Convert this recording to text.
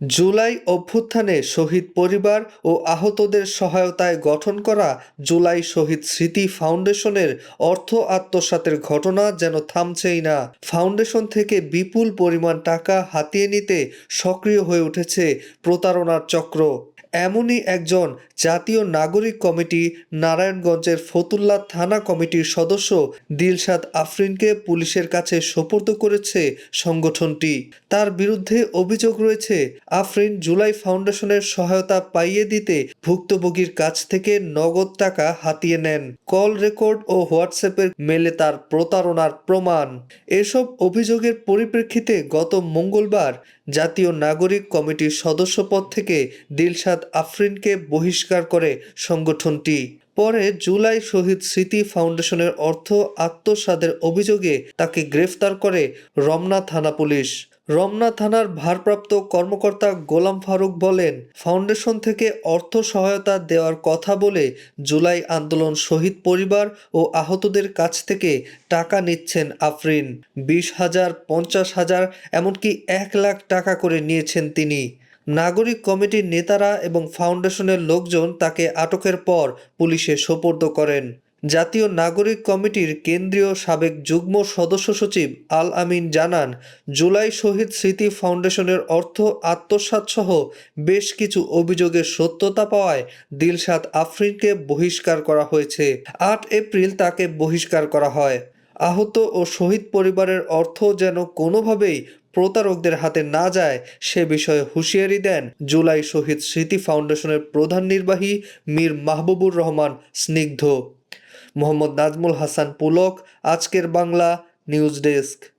জুলাই অভ্যুত্থানে শহীদ পরিবার ও আহতদের সহায়তায় গঠন করা জুলাই শহীদ স্মৃতি ফাউন্ডেশনের অর্থ আত্মসাতের ঘটনা যেন থামছেই না। ফাউন্ডেশন থেকে বিপুল পরিমাণ টাকা হাতিয়ে নিতে সক্রিয় হয়ে উঠেছে প্রতারণার চক্র। এমনই একজন জাতীয় নাগরিক কমিটি নারায়ণগঞ্জের ফতুল্লা থানা কমিটির সদস্য দিলশাদ আফরিনকে পুলিশের কাছে সোপর্দ করেছে সংগঠনটি। তার বিরুদ্ধে অভিযোগ রয়েছে, আফরিন জুলাই ফাউন্ডেশনের সহায়তা পাইয়ে দিতে ভুক্তভোগীর কাছ থেকে নগদ টাকা হাতিয়ে নেন। কল রেকর্ড ও হোয়াটসঅ্যাপের মেলে তার প্রতারণার প্রমাণ। এসব অভিযোগের পরিপ্রেক্ষিতে গত মঙ্গলবার জাতীয় নাগরিক কমিটির সদস্যপদ থেকে দিলশাদ আফরিনকে বহিষ্কার করে সংগঠনটি। পরে জুলাই শহীদ স্মৃতি ফাউন্ডেশনের অর্থ আত্মসাদের অভিযোগে তাকে গ্রেফতার করে রমনা থানা পুলিশ। রমনা থানার ভারপ্রাপ্ত কর্মকর্তা গোলাম ফারুক বলেন, ফাউন্ডেশন থেকে অর্থ সহায়তা দেওয়ার কথা বলে জুলাই আন্দোলন শহীদ পরিবার ও আহতদের কাছ থেকে টাকা নিচ্ছেন আফরিন। বিশ হাজার, পঞ্চাশ হাজার, এমনকি এক লাখ টাকা করে নিয়েছেন তিনি। নাগরিক কমিটির নেতারা এবং ফাউন্ডেশনের লোকজন তাকে আটকের পর পুলিশে সোপর্দ করেন। জাতীয় নাগরিক কমিটির কেন্দ্রীয় সাবেক যুগ্ম সদস্য সচিব আল আমিন জানান, জুলাই শহীদ স্মৃতি ফাউন্ডেশনের অর্থ আত্মসাৎসহ বেশ কিছু অভিযোগের সত্যতা পাওয়ায় দিলশাদ আফরিনকে বহিষ্কার করা হয়েছে। আট এপ্রিল তাকে বহিষ্কার করা হয়। আহত ও শহীদ পরিবারের অর্থ যেন কোনোভাবেই প্রতারকদের হাতে না যায়, সে বিষয়ে হুঁশিয়ারি দেন জুলাই শহীদ স্মৃতি ফাউন্ডেশনের প্রধান নির্বাহী মীর মাহবুবুর রহমান স্নিগ্ধ। মোহাম্মদ নাজমুল হাসান পুলক, আজকের বাংলা নিউজ ডেস্ক।